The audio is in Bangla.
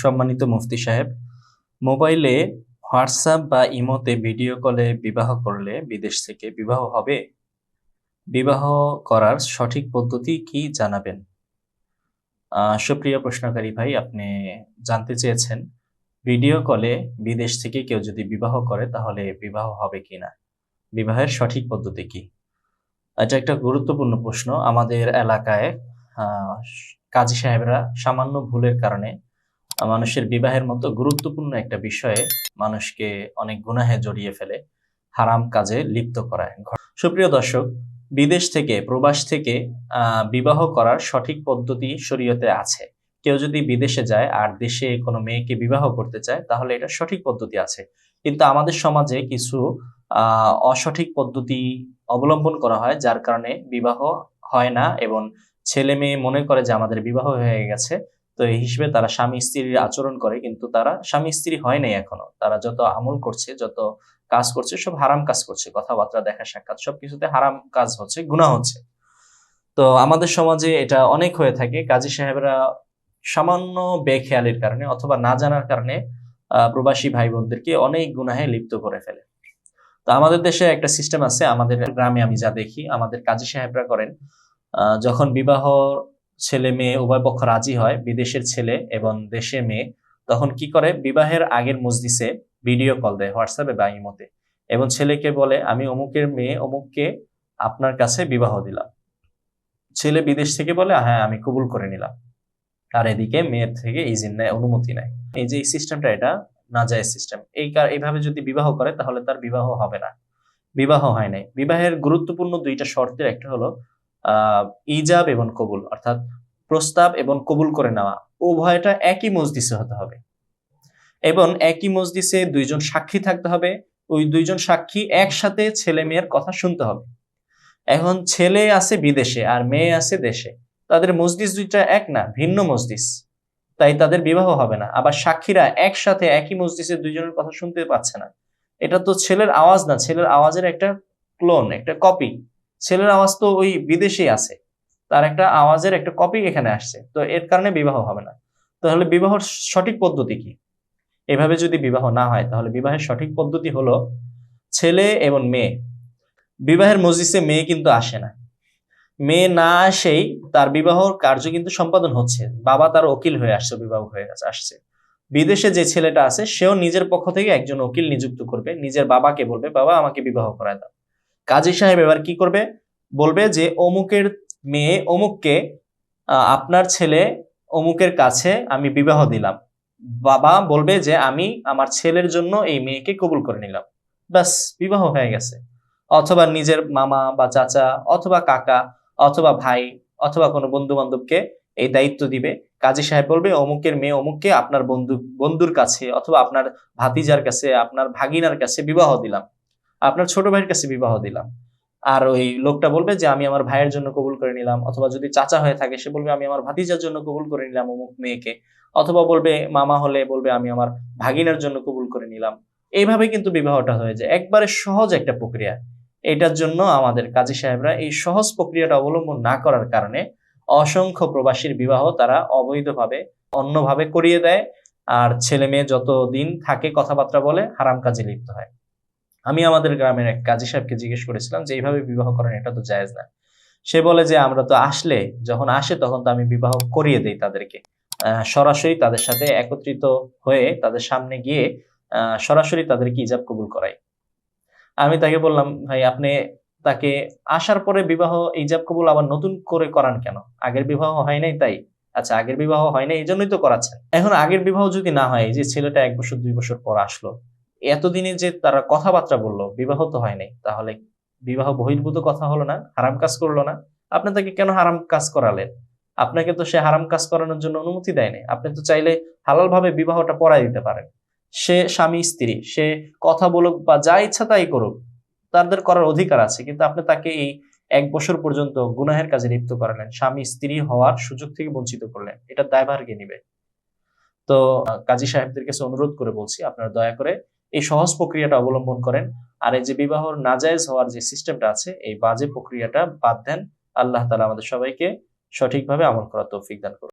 সম্মানিত মুফতি সাহেব, মোবাইলে হোয়াটসঅ্যাপ বা ইমোতে ভিডিও কলে বিবাহ করলে বিদেশ থেকে বিবাহ হবে? বিবাহ করার সঠিক পদ্ধতি কি জানাবেন? সুপ্রিয় প্রশ্নকারী ভাই, আপনি জানতে চেয়েছেন, ভিডিও কলে বিদেশ থেকে কেউ যদি বিবাহ করে তাহলে বিবাহ হবে কিনা বিবাহের সঠিক পদ্ধতি কি? এটা একটা গুরুত্বপূর্ণ প্রশ্ন। আমাদের এলাকায় কাজী সাহেবরা সামান্য ভুলের কারণে মানুষের বিবাহের মতো গুরুত্বপূর্ণ একটা বিষয়ে মানুষকে অনেক গুনাহে জড়িয়ে ফেলে, হারাম কাজে লিপ্ত করায়। সুপ্রিয় দর্শক, বিদেশ থেকে, প্রবাস থেকে বিবাহ করার সঠিক পদ্ধতি শরীয়তে আছে। কেউ যদি বিদেশে যায় আর দেশে কোনো মেয়েকে বিবাহ করতে চায়, তাহলে এটা সঠিক পদ্ধতি আছে। কিন্তু আমাদের সমাজে কিছু অসঠিক পদ্ধতি অবলম্বন করা হয়, যার কারণে বিবাহ হয় না এবং ছেলে মেয়ে মনে করে যে আমাদের বিবাহ হয়ে গেছে তো এই হিসেবে তারা স্বামী স্ত্রীর আচরণ করে, কিন্তু তারা স্বামী স্ত্রী হয় নাই এখনও। তারা যত আমল করছে, যত কাজ করছে, সব হারাম কাজ করছে। কথাবার্তা, দেখা সাক্ষাৎ সবকিছুতে হারাম কাজ হচ্ছে, গুনাহ হচ্ছে। তো আমাদের সমাজে এটা অনেক হয়ে থাকে। কাজী সাহেবরা সামান্য বেখেয়ালির কারণে অথবা না জানার কারণে প্রবাসী ভাই বোনদেরকে অনেক গুনাহে লিপ্ত করে ফেলে। তো আমাদের দেশে একটা সিস্টেম আছে, আমাদের গ্রামে আমি যা দেখি, আমাদের কাজী সাহেবরা করেন যখন বিবাহ ছেলে মেয়ে উভয় পক্ষ রাজি হয় বিদেশের ছেলে এবং দেশের মেয়ে। তখন কি করে? বিবাহের আগের মজলিসে ভিডিও কল দেয় হোয়াটসঅ্যাপে বা ইমোতে। এবং ছেলেকে বলে, আমি অমুকের মেয়ে, অমুককে আপনার কাছে বিবাহ দিলাম। ছেলে বিদেশ থেকে বলে হ্যাঁ আমি কবুল করে নিলাম। আর এদিকে মেয়ের থেকে ইজিন নেয়, অনুমতি নেয়। এই যে সিস্টেমটা এটা না যায় সিস্টেম এই এইভাবে যদি বিবাহ করে, তাহলে তার বিবাহ হবে না। বিবাহ হয় নাই। বিবাহের গুরুত্বপূর্ণ দুইটা শর্তের একটা হলো ইজাব এবং কবুল, অর্থাৎ প্রস্তাব এবং কবুল করে নেওয়া, উভয়টা একই মজলিসে হতে হবে। এবং একই মজলিসে দুইজন সাক্ষী থাকতে হবে, ওই দুইজন সাক্ষী একসাথে ছেলে মেয়ের কথা শুনতে হবে। এখন ছেলে আছে বিদেশে আর মেয়ে আছে দেশে। তাদের মজলিস দুইটা এক না, ভিন্ন মজলিস। তাই তাদের বিবাহ হবে না। আবার সাক্ষীরা একসাথে একই মজলিসে দুইজনের কথা শুনতে পাচ্ছে না। এটা তো ছেলের আওয়াজ না, ছেলের আওয়াজের একটা ক্লোন, একটা কপি। ছেলের আওয়াজ তো ওই বিদেশেই আছে। তার একটা আওয়াজের একটা কপি এখানে আসছে। তো এর কারণে বিবাহ হবে না। তাহলে বিবাহর সঠিক পদ্ধতি কি? এভাবে যদি বিবাহ না হয়, তাহলে বিবাহের সঠিক পদ্ধতি হলো ছেলে এবং মেয়ে। বিবাহের মজলিসে মেয়ে কিন্তু আসে না। মেয়ে না আসেই তার বিবাহর কার্য কিন্তু সম্পাদন হচ্ছে। বাবা তার উকিল হয়ে আসছে বিবাহ হয়ে আসছে। বিদেশে যে ছেলেটা আছে, সেও নিজের পক্ষ থেকে একজন উকিল নিযুক্ত করবে। নিজের বাবাকে বলবে, বাবা, আমাকে বিবাহ করায় দাও। কাজী সাহেব এবার কি করবে? বলবে যে, অমুকের মেয়ে, অমুককে আপনার ছেলে অমুকের কাছে আমি বিবাহ দিলাম। বাবা বলবে যে, আমি আমার ছেলের জন্য এই মেয়েকে কবুল করে নিলাম। ব্যাস, বিবাহ হয়ে গেছে। অথবা নিজের মামা বা চাচা, অথবা কাকা, অথবা ভাই, অথবা কোনো বন্ধু বান্ধবকে এই দায়িত্ব দিবে। কাজী সাহেব বলবে, অমুকের মেয়ে, অমুককে আপনার বন্ধু, বন্ধুর কাছে অথবা আপনার ভাতিজার কাছে, আপনার ভাগিনার কাছে বিবাহ দিলাম। আপনার ছোট ভাইয়ের কাছে বিবাহ দিলাম। আর ওই লোকটা বলবে যে, আমি আমার ভাইয়ের জন্য কবুল করে নিলাম। অথবা যদি চাচা হয়ে থাকে, সে বলবে, আমি আমার ভাতিজার জন্য কবুল করে নিলাম অমুক মেয়েকে। অথবা বলবে, মামা হলে বলবে, আমি আমার ভাগিনার জন্য কবুল করে নিলাম। এইভাবে কিন্তু বিবাহটা হয়ে যায়। একবারে সহজ একটা প্রক্রিয়া। এটার জন্য আমাদের কাজী সাহেবরা এই সহজ প্রক্রিয়াটা অবলম্বন না করার কারণে অসংখ্য প্রবাসীর বিবাহ তারা অবৈধভাবে, অন্যভাবে করিয়ে দেয়। আর ছেলে মেয়ে যত দিন থাকে কথাবার্তা বলে, হারাম কাজে লিপ্ত হয়। আমি আমাদের গ্রামের এক কাজী সাহেবকে জিজ্ঞেস করেছিলাম যে, এইভাবে বিবাহ করেন, এটা তো জায়েজ না। সে বলে যে, আমরা তো আসলে যখন আসে তখন তো আমি বিবাহ করিয়ে দেই তাদেরকে। সরাসরি তাদের সাথে একত্রিত হয়ে তাদের সামনে গিয়ে সরাসরি তাদেরকে ইজাব কবুল করাই। আমি তাকে বললাম, ভাই, আপনি তাকে আসার পরে বিবাহ ইজাব কবুল আবার নতুন করে করান কেন? আগের বিবাহ হয় নাই তাই? আচ্ছা আগের বিবাহ হয় নাই, এই জন্যই তো করাচ্ছেন। এখন আগের বিবাহ যদি না হয় যে ছেলেটা এক বছর, দুই বছর পর আসলো এতদিনে যে তারা কথাবার্তা বলল, বিবাহ তো হয় নাই, তাহলে বিবাহ বহির্ভূত কথা হলো না, হারাম কাজ করল না, আপনি তাকে কেন হারাম কাজ করালেন? আপনাকে তো সে হারাম কাজ করানোর জন্য অনুমতি দেয়নি, আপনি তো চাইলে হালাল ভাবে বিবাহটা পড়াই দিতে পারেন। সে স্বামী, স্ত্রী, সে কথা বলুক বা যা ইচ্ছা তাই করুক, তাদের করার অধিকার আছে, কিন্তু আপনি তাকে এই এক বছর পর্যন্ত গুনাহের কাজে লিপ্ত করালেন, স্বামী, স্ত্রী হওয়ার সুযোগ থেকে বঞ্চিত করলেন, এটা দায়ভার কে নিবে? তো, কাজী সাহেবদের কাছে অনুরোধ করে বলছি, আপনারা দয়া করে এই সহজ প্রক্রিয়াটা অবলম্বন করেন। আর এই যে বিবাহ নাজায়জ হওয়ার যে সিস্টেমটা আছে, এই বাজে প্রক্রিয়াটা বাদ দেন। আল্লাহ তালা আমাদের সবাইকে সঠিকভাবে আমল করার তৌফিক দান করুন।